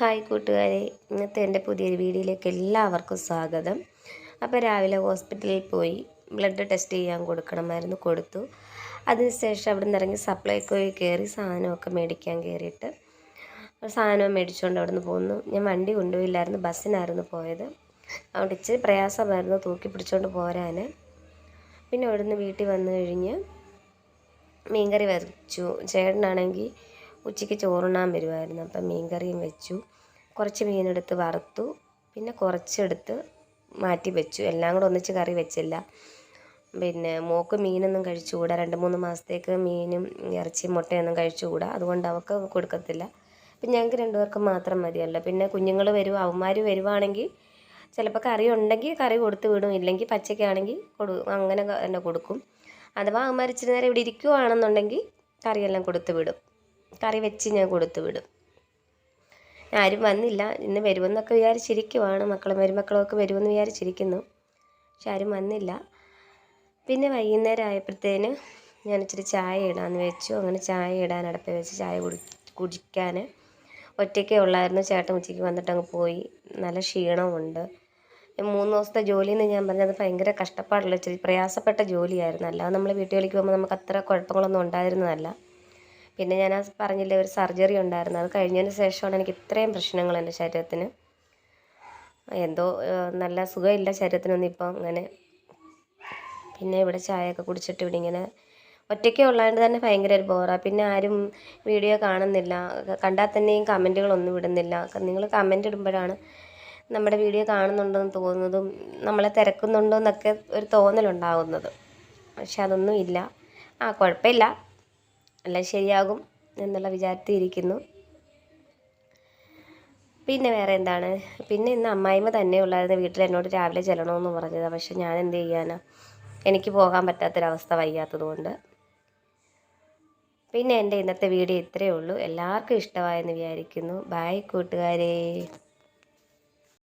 Hi കൂട്ടുകാരെ ഇന്നത്തെ എന്റെ പുതിയൊരു വീഡിയോയിലേക്ക് എല്ലാവർക്കും സ്വാഗതം. അപ്പോൾ രാവിലെ ഹോസ്പിറ്റലിൽ പോയി ബ്ലഡ് ടെസ്റ്റ് ചെയ്യാൻ കൊടുക്കണമായിരുന്നു കൊടുത്തു. അതിനുശേഷം അവിടെ നിന്ന് ഇറങ്ങി സപ്ലൈക്കോയിൽ കയറി സാധനമൊക്കെ മേടിക്കാൻ കയറിയിട്ട് സാധനം മേടിച്ചുകൊണ്ട് അവിടെ നിന്ന് പോന്നു. ഞാൻ വണ്ടി കൊണ്ടുപോയില്ലായിരുന്നു ബസ്സിനായിരുന്നു പോയത്. അതുകൊണ്ട് ഇച്ചിരി പ്രയാസമായിരുന്നു തൂക്കി പിടിച്ചുകൊണ്ട് പോരാൻ പിന്നെ അവിടെ നിന്ന് വീട്ടിൽ വന്നു കഴിഞ്ഞ് മീൻകറി വരച്ചു ചേട്ടനാണെങ്കിൽ ഉച്ചയ്ക്ക് ചോറുണ്ണാൻ വരുമായിരുന്നു അപ്പം മീൻകറിയും വെച്ചു. കുറച്ച് മീനെടുത്ത് വറുത്തു. പിന്നെ കുറച്ചെടുത്ത് മാറ്റി വെച്ചു. എല്ലാം കൂടെ ഒന്നിച്ച് കറി വെച്ചില്ല. പിന്നെ മോക്ക് മീനൊന്നും കഴിച്ചുകൂടാ. രണ്ട് മൂന്ന് മാസത്തേക്ക് മീനും ഇറച്ചിയും മുട്ടയൊന്നും കഴിച്ചുകൂടാ. അതുകൊണ്ട് അവൾക്ക് കൊടുക്കത്തില്ല. അപ്പം ഞങ്ങൾക്ക് രണ്ടുപേർക്കും മാത്രം മതിയല്ലോ. പിന്നെ കുഞ്ഞുങ്ങൾ വരും അവന്മാർ വരുവാണെങ്കിൽ ചിലപ്പോൾ കറി ഉണ്ടെങ്കിൽ കറി കൊടുത്ത് വിടും. ഇല്ലെങ്കിൽ പച്ചയ്ക്കാണെങ്കിൽ കൊടു അങ്ങനെ തന്നെ കൊടുക്കും. അഥവാ അവന്മാർ ഇച്ചിരി നേരം ഇവിടെ ഇരിക്കുവാണെന്നുണ്ടെങ്കിൽ കറിയെല്ലാം കൊടുത്ത് വിടും. കറി വെച്ച് ഞാൻ കൊടുത്തു വിടും. ആരും വന്നില്ല. ഇന്ന് വരുമെന്നൊക്കെ വിചാരിച്ചിരിക്കുവാണ്. മക്കളും മരുമക്കളൊക്കെ വരുമെന്ന് വിചാരിച്ചിരിക്കുന്നു. പക്ഷെ ആരും വന്നില്ല. പിന്നെ വൈകുന്നേരം ആയപ്പോഴത്തേന് ഞാൻ ഇച്ചിരി ചായ ഇടാമെന്ന് വെച്ചു. അങ്ങനെ ചായ ഇടാൻ അടപ്പേ വെച്ച് ചായ കുടി കുടിക്കാൻ ഒറ്റയ്ക്കേ ഉള്ളായിരുന്നു. ചേട്ടൻ ഉച്ചയ്ക്ക് വന്നിട്ട് അങ്ങ് പോയി. നല്ല ക്ഷീണമുണ്ട്. മൂന്ന് ദിവസത്തെ ജോലി എന്ന് ഞാൻ പറഞ്ഞത് ഭയങ്കര കഷ്ടപ്പാടുള്ള ഇച്ചിരി പ്രയാസപ്പെട്ട ജോലിയായിരുന്നു. അല്ലാതെ നമ്മൾ വീട്ടുകളിലേക്ക് പോകുമ്പോൾ നമുക്ക് അത്ര കുഴപ്പങ്ങളൊന്നും ഉണ്ടായിരുന്നതല്ല. പിന്നെ ഞാൻ ആ പറഞ്ഞില്ലേ ഒരു സർജറി ഉണ്ടായിരുന്നു. അത് കഴിഞ്ഞതിന് ശേഷമാണ് എനിക്ക് ഇത്രയും പ്രശ്നങ്ങൾ എന്റെ ശരീരത്തിന്. എന്തോ നല്ല സുഖമില്ല ശരീരത്തിനൊന്നും ഇപ്പം അങ്ങനെ. പിന്നെ ഇവിടെ ചായയൊക്കെ കുടിച്ചിട്ട് ഇവിടെ ഇങ്ങനെ ഒറ്റയ്ക്ക് ഉള്ളതുകൊണ്ട് തന്നെ ഭയങ്കര ഒരു ബോറാണ് പിന്നെ ആരും വീഡിയോ കാണുന്നില്ല. കണ്ടാൽ തന്നെയും കമന്റുകളൊന്നും ഇടുന്നില്ല നിങ്ങൾ കമന്റ് ഇടുമ്പോഴാണ് നമ്മുടെ വീഡിയോ കാണുന്നുണ്ടെന്ന് തോന്നുന്നതും നമ്മളെ തിരക്കുന്നുണ്ടോ എന്നൊക്കെ ഒരു തോന്നലുണ്ടാകുന്നത് പക്ഷെ അതൊന്നും ഇല്ല ആ കുഴപ്പമില്ല. എല്ലാം ശരിയാകും എന്നുള്ള വിചാരത്തിൽ ഇരിക്കുന്നു പിന്നെ വേറെ എന്താണ്? പിന്നെ ഇന്ന് അമ്മായിമ്മ തന്നെ ഉള്ളായിരുന്നു വീട്ടിൽ എന്നോട് രാവിലെ ചെല്ലണമെന്ന് പറഞ്ഞത്. പക്ഷെ ഞാൻ എന്ത് ചെയ്യാനാ? എനിക്ക് പോകാൻ പറ്റാത്തൊരവസ്ഥ വയ്യാത്തത് കൊണ്ട് പിന്നെ എന്റെ ഇന്നത്തെ വീഡിയോ ഇത്രയേ ഉള്ളൂ. എല്ലാവർക്കും ഇഷ്ടമായെന്ന് വിചാരിക്കുന്നു. ബായ് കൂട്ടുകാരേ.